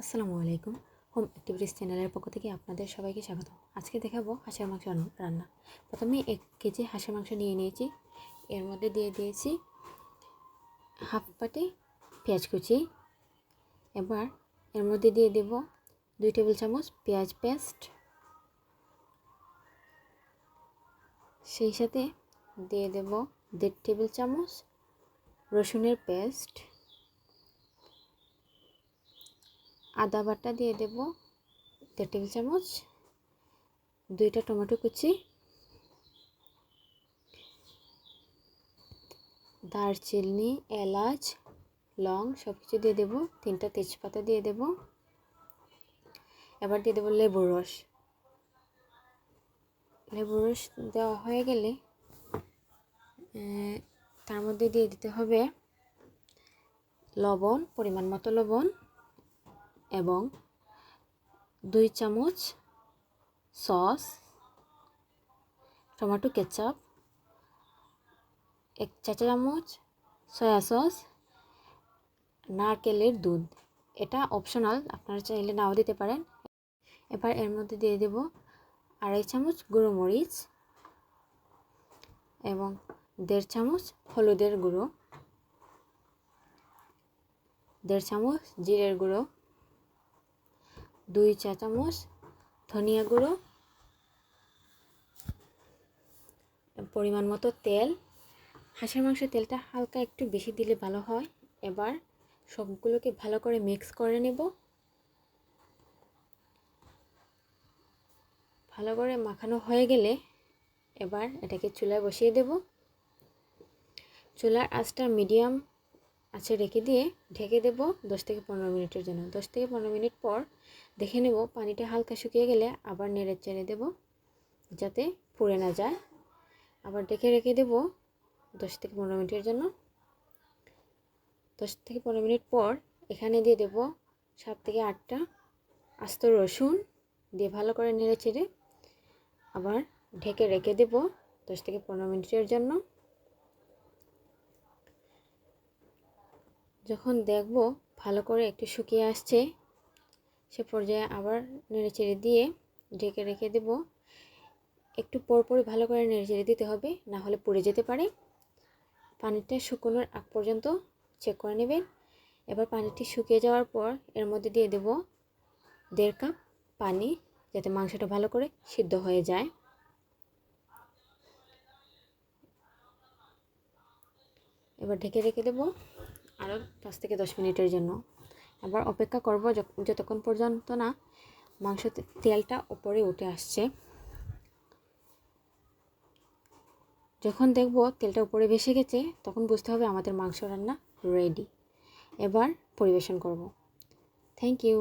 আসসালামু আলাইকুম। Home activities চ্যানেলের পক্ষ থেকে আপনাদের সবাইকে স্বাগত। আজকে দেখাবো হাঁসের মাংস রান্না। প্রথমে এক কেজি হাঁসের মাংস নিয়ে নিয়েছি। এর মধ্যে দিয়ে দিয়েছি হাফ পাটি পেঁয়াজ কুচি। এবার এর মধ্যে দিয়ে দেব দুই টেবিল চামচ পেঁয়াজ পেস্ট। সেই সাথে দিয়ে দেব দেড় টেবিল চামচ রসুনের পেস্ট। আদা বাটা দিয়ে দেব দেড় টেবিল চামচ, দুইটা টমেটো কুচি, দারচিনি, এলাচ, লং সব কিছু দিয়ে দেবো, তিনটা তেজপাতা দিয়ে দেব। এবার দিয়ে দেবো লেবুর রস। লেবুর রস দেওয়া হয়ে গেলে তার মধ্যে দিয়ে দিতে হবে লবণ, পরিমাণ মতো লবণ। এবং দুই চামচ সস, টমেটো কেচাপ, এক চা চামচ সয়া সস, নারকেলের দুধ। এটা অপশনাল আপনারা চাইলে নাও দিতে পারেন। এবার এর মধ্যে দিয়ে দেব আড়াই চামচ গুঁড়ো মরিচ এবং দেড় চামচ হলুদের গুঁড়ো, দেড় চামচ জিরের গুঁড়ো। দুই চা চামচ ধনিয়া গুঁড়ো, পরিমাণ মতো তেল। হাঁসের মাংসের তেলটা হালকা একটু বেশি দিলে ভালো হয়। এবার সবগুলোকে ভালো করে মিক্স করে নেব। ভালো করে মাখানো হয়ে গেলে এবার এটাকে চুলায় বসিয়ে দেব। চুলার আঁচটা মিডিয়াম আছে রেখে দিয়ে ঢেকে দেব দশ থেকে পনেরো মিনিটের জন্য। দশ থেকে পনেরো মিনিট পর দেখে নেব পানিটা হালকা শুকিয়ে গেলে আবার নেড়ে চেড়ে দেব যাতে পুড়ে না যায়। আবার ডেকে রেখে দেব দশ থেকে পনেরো মিনিটের জন্য। দশ থেকে পনেরো মিনিট পর এখানে দিয়ে দেব সাত থেকে আটটা আস্ত রসুন দিয়ে ভালো করে নেড়ে চেড়ে আবার ঢেকে রেখে দেব দশ থেকে পনেরো মিনিটের জন্য। যখন দেখব ভালো করে একটু শুকিয়ে আসছে, সে পর্যায়ে আবার নেড়ে চেড়ে দিয়ে ঢেকে রেখে দেব। একটু পরপরই ভালো করে নেড়ে চেড়ে দিতে হবে, না হলে পুড়ে যেতে পারে। পানিটা শুকোনোর আগ পর্যন্ত চেক করে নেবেন। এবার পানিটি শুকিয়ে যাওয়ার পর এর মধ্যে দিয়ে দেব দেড় কাপ পানি, যাতে মাংসটা ভালো করে সিদ্ধ হয়ে যায়। এবার ঢেকে রেখে দেবো আরও পাঁচ থেকে দশ মিনিটের জন্য। আবার অপেক্ষা করব যতক্ষণ পর্যন্ত না মাংস তেলটা ওপরে উঠে আসছে। যখন দেখব তেলটা উপরে ভেসে গেছে, তখন বুঝতে হবে আমাদের মাংস রান্না রেডি এবার পরিবেশন করব। Thank you